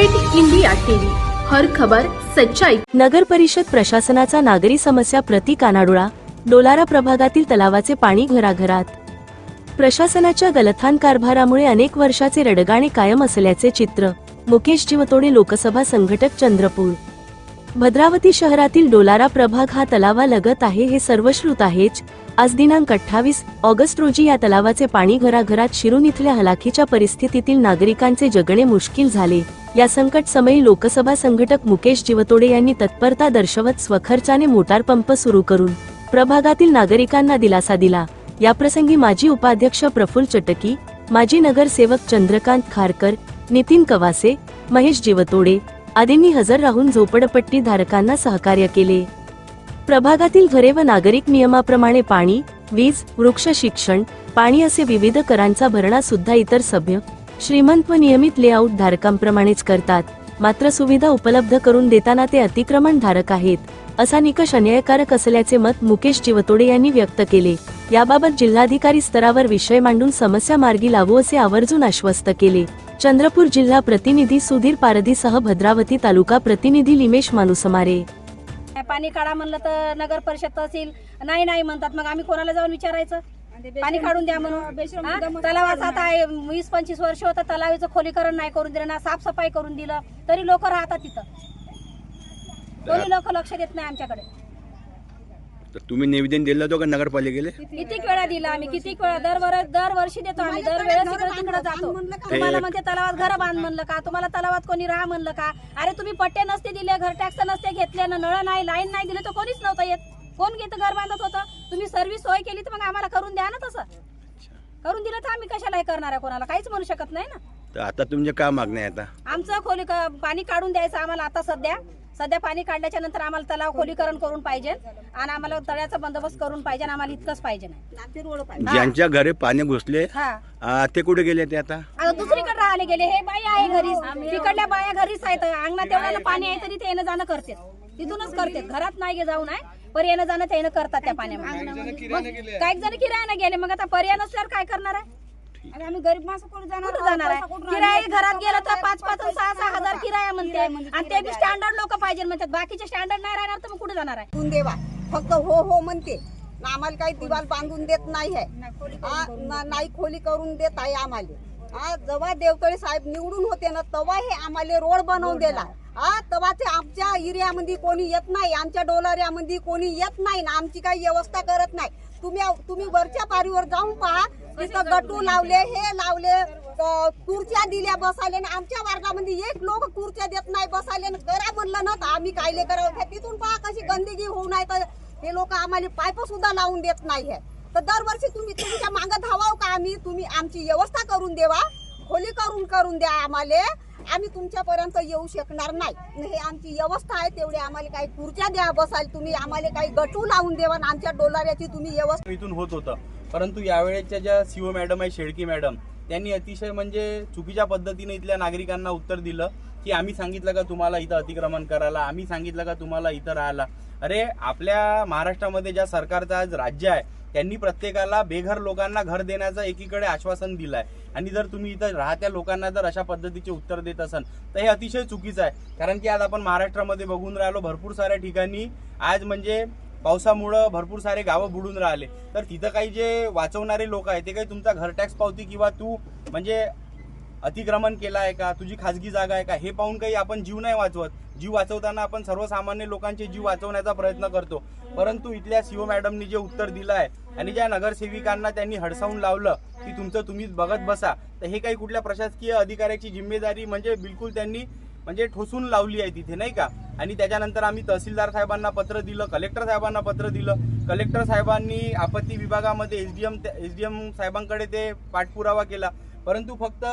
Red India TV. हर खबर सच्चाई. नगर परिषद प्रशासनाचा नागरी समस्या प्रति कानाडोळा डोलारा प्रभागातील तलावाचे पाणी घराघरात. प्रशासनाच्या गलथान कारभारामुळे अनेक वर्षाचे रडगाणे कायम असल्याचे चित्र मुकेश जीवतोडे लोकसभा संघटक चंद्रपूर. भद्रावती शहरातील डोलारा प्रभाग हा तलावालगत आहे हे सर्वश्रुत आहेच. आज दिनांक अठ्ठावीस ऑगस्ट रोजी या तलावाचे पाणी घराघरात शिरून इथल्या हलाखीच्या परिस्थितीतील नागरिकांचे जगणे मुश्किल झाले. या संकट समयी लोकसभा संघटक मुकेश जिवतोडे यांनी तत्परता दर्शवत स्वखर्चाने मोटार पंप सुरू करून प्रभागातील नागरिकांना दिलासा दिला. याप्रसंगी माजी उपाध्यक्ष प्रफुल्ल चटकी माजी नगरसेवक चंद्रकांत खारकर नितीन कवासे महेश जिवतोडे आदींनी हजर राहून झोपडपट्टी धारकांना सहकार्य केले. प्रभागातील घरे व नागरिक नियमाप्रमाणे पाणी वीज वृक्ष शिक्षण पाणी असे विविध करांचा भरणा सुद्धा इतर सभ्य श्रीमंत व नियमित लेआउट धारकांप्रमाणेच करतात. मात्र सुविधा उपलब्ध करून देताना ते अतिक्रमण धारक आहेत असा निकष अन्यायकारक असल्याचे मत मुकेश चिवतोडे यांनी व्यक्त केले. याबाबत जिल्हाधिकारी स्तरावर विषय मांडून समस्या मार्गी लावू असे आवर्जून आश्वस्त केले. चंद्रपूर जिल्हा प्रतिनिधी सुधीर पारधीसह भद्रावती तालुका प्रतिनिधी लिमेश मानुसमारे. पाणी काढा म्हणलं तर नगर परिषद तहसील नाही नाही म्हणतात. मग आम्ही कोणाला जाऊन विचारायचं? पाणी काढून द्या म्हणून. हा? तलावाचं आता आहे, वीस पंचवीस वर्ष होतं तलावाचं खोलीकरण नाही करून दिलं ना साफसफाई करून दिलं तरी लोक राहतात तिथं. कोणी लोक लक्ष देत नाही आमच्याकडे. तर तुम्ही निवेदन दिलं होतं का नगरपालिकेला? किती वेळा दिला आम्ही? किती वेळा दरवर दरवर्षी देतो आम्ही. दरवेळेस इकडे तिकडे जातो. तुम्हाला म्हणते तलावात घर बांध म्हणलं का? तुम्हाला तलावात कोणी राहा म्हणलं का? अरे तुम्ही पट्टे नसते दिले घर टॅक्स नसते घेतले ना नळ नाही लाईन नाही दिले तर कोणीच नव्हतं येत. कोण घेतं? घर बांधत होतं. सर्व्हिस सोय केली तर मग आम्हाला करून द्या ना तसं. करून दिलं तर आम्ही कशाला हे करणार आहे कोणाला? काहीच म्हणू शकत नाही ना. तर आता तुमच्या काय मागण्या आहे आता. आमचं खोली पाणी काढून द्यायचं आम्हाला आता सध्या. सध्या पाणी काढल्याच्या नंतर आम्हाला तलाव खोलीकरण करून पाहिजे आणि आम्हाला तळ्याचा बंदोबस्त करून पाहिजे आणि आम्हाला इतकंच पाहिजे. ज्यांच्या घरी पाणी घुसले हा. आ, ते कुठे गेले ते आता? आता दुसरीकडे राहिले गेले. हे बाई आहे घरीच. तिकडल्या बाया घरीच आहेत. अंगणात एवढ्याला पाणी आहे तरी ते येणं जाणं करते तिथूनच करते घरात नाही गे जाऊ नाही. पर येणं जाणं ते येणं करतात त्या पाण्यामध्ये. मग काही जण किरायाने गेले मग आता पर्याय नसल्यावर काय करणार आहे? आणि आम्ही गरीब माणसं कोण जाणार? कुठं जाणार आहे? किराया घरात गेलं तर पाच पाच सहा सहा हजार किराया म्हणते. आणि ते बी स्टँडर्ड लोक पाहिजे म्हणतात. बाकीचे स्टँडर्ड नाही राहणार तर मग कुठे जाणार आहे? देवा फक्त हो हो म्हणते. न आम्हाला काही दिवाल बांधून देत नाही आहे. नाही खोली करून देत आहे आम्हाला. जेव्हा देवतळे साहेब निवडून होते ना तेव्हा हे आम्हाला रोड बनवून दिला. हा तेव्हा ते आमच्या एरियामध्ये कोणी येत नाही आमच्या डोलाऱ्यामध्ये कोणी येत नाही ना आमची काही व्यवस्था करत नाही. तुम्ही तुम्ही वरच्या पारीवर जाऊन पहा तिथं गटू लावले हे लावले खुर्च्या दिल्या बसायला आमच्या वर्गामध्ये एक लोक खुर्च्या देत नाही बसायला करा म्हणलं ना तर आम्ही कायले करावं? तिथून पहा कशी गंदगी होऊ नाही तर हे लोक आम्हाला पाईप सुद्धा लावून देत नाही आहे तर दरवर्षी तुम्ही तुमच्या मागं धावाव का आम्ही? तुम्ही आमची व्यवस्था करून देवा खोली करून करून द्या आम्हाला. आम्ही तुमच्यापर्यंत येऊ शकणार नाही. हे आमची व्यवस्था आहे तेवढी. आम्हाला काही खुर्च्या द्या बसायला तुम्ही. आम्हाला काही गटू लावून देवा आमच्या डोलाऱ्याची तुम्ही व्यवस्था इथून होत होतं. परंतु यावेळेच्या ज्या सीओ मॅडम आहे शेळकी मॅडम त्यांनी अतिशय म्हणजे चुकीच्या पद्धतीने इथल्या नागरिकांना उत्तर दिलं की आम्ही सांगितलं का तुम्हाला इथं अतिक्रमण करायला? आम्ही सांगितलं का तुम्हाला इथं राहायला? अरे आपल्या महाराष्ट्रामध्ये ज्या सरकारचं आज राज्य आहे त्यांनी प्रत्येकाला बेघर लोकांना घर देण्याचं एकीकडे आश्वासन दिलं आहे आणि जर तुम्ही इथं राहत्या लोकांना जर अशा पद्धतीचे उत्तर देत असाल तर हे अतिशय चुकीचं आहे. कारण की आज आपण महाराष्ट्रामध्ये बघून राहिलो भरपूर साऱ्या ठिकाणी आज म्हणजे पावसामुळं भरपूर सारे गावं बुडून राहिले. तर तिथं काही जे वाचवणारे लोक आहेत ते काही तुमचा घर टॅक्स पावती किंवा तू म्हणजे अतिक्रमण केलं आहे का? तुझी खाजगी जागा आहे का? हे पाहून काही आपण जीव नाही वाचवत. जीव वाचवताना आपण सर्वसामान्य लोकांचे जीव वाचवण्याचा प्रयत्न करतो. परंतु इथल्या सीओ मॅडमनी जे उत्तर दिलं आहे आणि ज्या नगरसेविकांना त्यांनी हडसावून लावलं की तुमचं तुम्हीच बघत बसा तर हे काही कुठल्या प्रशासकीय अधिकाऱ्याची जिम्मेदारी म्हणजे बिलकुल त्यांनी म्हणजे ठोसून लावली आहे तिथे नाही का? आणि त्याच्यानंतर आम्ही तहसीलदार साहेबांना पत्र दिलं कलेक्टर साहेबांना पत्र दिलं. कलेक्टर साहेबांनी आपत्ती विभागामध्ये S D M S D M साहेबांकडे ते पाठपुरावा केला. परंतु फक्त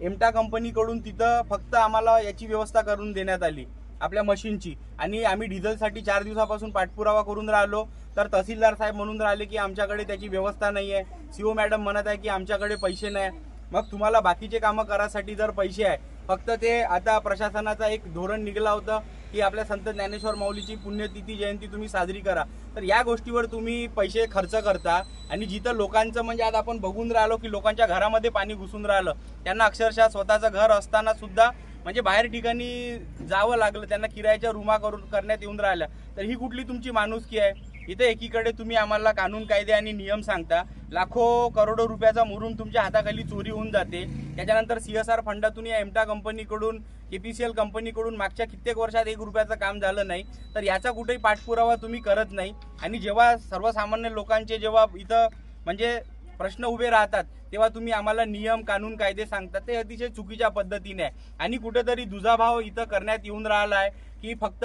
एमटा कंपनीकडून तिथं फक्त आम्हाला याची व्यवस्था करून देण्यात आली. आपल्या मशीनची. आणि आम्ही डिझेलसाठी चार दिवसापासून पाठपुरावा करून राहिलो. तर तहसीलदार साहेब म्हणून राहिले की आमच्याकडे त्याची व्यवस्था नाही आहे सीओ मॅडम म्हणत आहे की आमच्याकडे पैसे नाही. मग तुम्हाला बाकीचे कामं करासाठी जर पैसे आहे फक्त ते आता प्रशासनाचा एक धोरण निघला होतं की आपल्या संत ज्ञानेश्वर माऊलीची पुण्यतिथी जयंती तुम्ही साजरी करा. तर या गोष्टीवर तुम्ही पैसे खर्च करता. आणि जिथं लोकांचं म्हणजे आज आपण बघून राहिलो की लोकांच्या घरामध्ये पाणी घुसून राहिलं. त्यांना अक्षरशः स्वतःचं घर असताना सुद्धा म्हणजे बाहेर ठिकाणी जावं लागलं त्यांना किरायाच्या रुमा करून करण्यात येऊन राहिल्या तर ही कुठली तुमची माणुसकी आहे? इथे एकीकडे तुम्ही आम्हाला कानून कायदे आणि नियम सांगता लाखो करोडो रुपयाचा मुरुम तुमच्या हाताखाली चोरी होऊन जाते. त्याच्यानंतर सी एस आर फंडातून या एमटा कंपनीकडून के पी सी एल कंपनीकडून मागच्या कित्येक वर्षात एक रुपयाचं काम झालं नाही. तर याचा कुठेही पाठपुरावा तुम्ही करत नाही. आणि जेव्हा सर्वसामान्य लोकांचे जेव्हा इथं म्हणजे प्रश्न उभे राहतात तेव्हा तुम्ही आम्हाला नियम कानून कायदे सांगतात. ते अतिशय चुकीच्या पद्धतीने आहे. आणि कुठेतरी दुजाभाव इथं करण्यात येऊन राहिला आहे की फक्त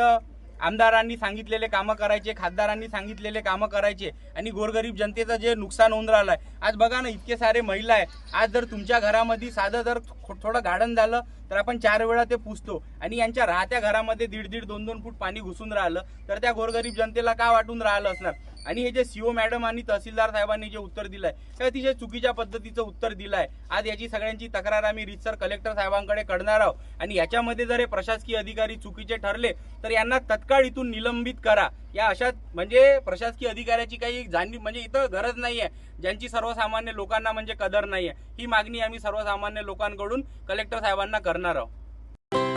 आमदारांनी सांगितलेले कामं करायचे खासदारांनी सांगितलेले कामं करायचे आणि गोरगरीब जनतेचं जे नुकसान होऊन राहिलं आहे आज बघा ना इतके सारे महिला आहे आज जर तुमच्या घरामध्ये साधं जर थोडं गार्डन झालं तर आपण चार वेळा ते पुसतो. आणि यांच्या राहत्या घरामध्ये दीड दीड दोन दोन फूट पाणी घुसून राहिलं तर त्या गोरगरीब जनतेला का वाटून राहिलं असणार? आणि हे जे सीओ मॅडम आणि तहसीलदार साहेबांनी जे उत्तर दिलंय ते अतिशय चुकीच्या पद्धतीचं उत्तर दिलंय. आज याची सगळ्यांची तक्रार आम्ही रितसर कलेक्टर साहेबांकडे करणार आहोत. आणि याच्यामध्ये जर हे प्रशासकीय अधिकारी चुकीचे ठरले तर यांना तत्काळ इथून निलंबित करा. या अशा म्हणजे प्रशासकीय अधिकाऱ्याची काही जाणीव म्हणजे इथं गरज नाहीये. ज्यांची सर्वसामान्य लोकांना म्हणजे कदर नाहीये. ही मागणी आम्ही सर्वसामान्य लोकांकडून कलेक्टर साहेबांना करणार आहोत.